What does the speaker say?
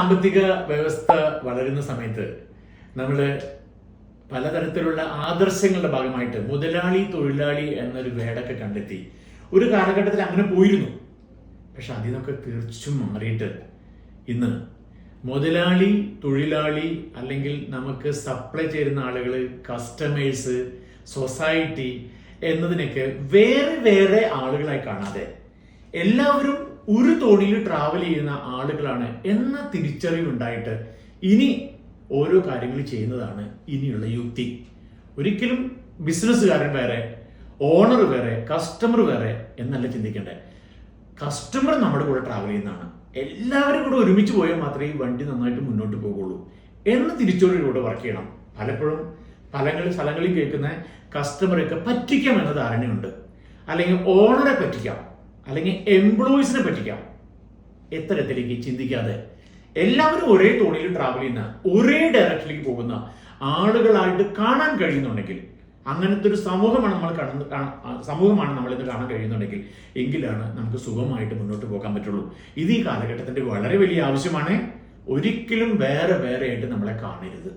സാമ്പത്തിക വ്യവസ്ഥ വളരുന്ന സമയത്ത് നമ്മൾ പലതരത്തിലുള്ള ആദർശങ്ങളുടെ ഭാഗമായിട്ട് മുതലാളി തൊഴിലാളി എന്നൊരു വേടൊക്കെ കണ്ടെത്തി ഒരു കാലഘട്ടത്തിൽ അങ്ങനെ പോയിരുന്നു. പക്ഷെ അതിൽ നിന്നൊക്കെ തീർച്ചും മാറിയിട്ട് ഇന്ന് മുതലാളി തൊഴിലാളി അല്ലെങ്കിൽ നമുക്ക് സപ്ലൈ ചെയ്യുന്ന ആളുകൾ കസ്റ്റമേഴ്സ് സൊസൈറ്റി എന്നതിനൊക്കെ വേറെ വേറെ ആളുകളായി കാണാതെ എല്ലാവരും ഒരു തോണിയിൽ ട്രാവൽ ചെയ്യുന്ന ആളുകളാണ് എന്ന തിരിച്ചറിവുണ്ടായിട്ട് ഇനി ഓരോ കാര്യങ്ങൾ ചെയ്യുന്നതാണ് ഇനിയുള്ള യുക്തി. ഒരിക്കലും ബിസിനസ്സുകാരൻ വേറെ ഓണർ വേറെ കസ്റ്റമർ വേറെ എന്നല്ല ചിന്തിക്കേണ്ടത്. കസ്റ്റമർ നമ്മുടെ കൂടെ ട്രാവൽ ചെയ്യുന്നതാണ്. എല്ലാവരും കൂടെ ഒരുമിച്ച് പോയാൽ മാത്രമേ ഈ വണ്ടി നന്നായിട്ട് മുന്നോട്ട് പോകുള്ളൂ എന്ന് തിരിച്ചോടിലൂടെ വർക്ക് ചെയ്യണം. പലപ്പോഴും പലങ്ങളിൽ സ്ഥലങ്ങളിൽ കേൾക്കുന്ന കസ്റ്റമറെയൊക്കെ പറ്റിക്കാം എന്ന ധാരണയുണ്ട്. അല്ലെങ്കിൽ ഓണറെ പറ്റിക്കാം. അല്ലെങ്കിൽ എംപ്ലോയിസിനെ പറ്റിക്കാം. എത്തരത്തിലേക്ക് ചിന്തിക്കാതെ. എല്ലാവരും ഒരേ തോണിയിൽ ട്രാവൽ ചെയ്യുന്ന ഒരേ ഡയറക്ഷനിലേക്ക് പോകുന്ന ആളുകളായിട്ട് കാണാൻ കഴിയുന്നുണ്ടെങ്കിൽ അങ്ങനത്തെ ഒരു സമൂഹമാണ് നമ്മൾ കാണുന്ന സമൂഹമാണ് നമ്മൾ ഇത് കാണാൻ കഴിയുന്നുണ്ടെങ്കിൽ എങ്കിലാണ് നമുക്ക് സുഖമായിട്ട് മുന്നോട്ട് പോകാൻ പറ്റുള്ളൂ. ഇത് ഈ കാലഘട്ടത്തിന്റെ വളരെ വലിയ ആവശ്യമാണ്. ഒരിക്കലും വേറെ വേറെ ആയിട്ട് നമ്മളെ കാണരുത്.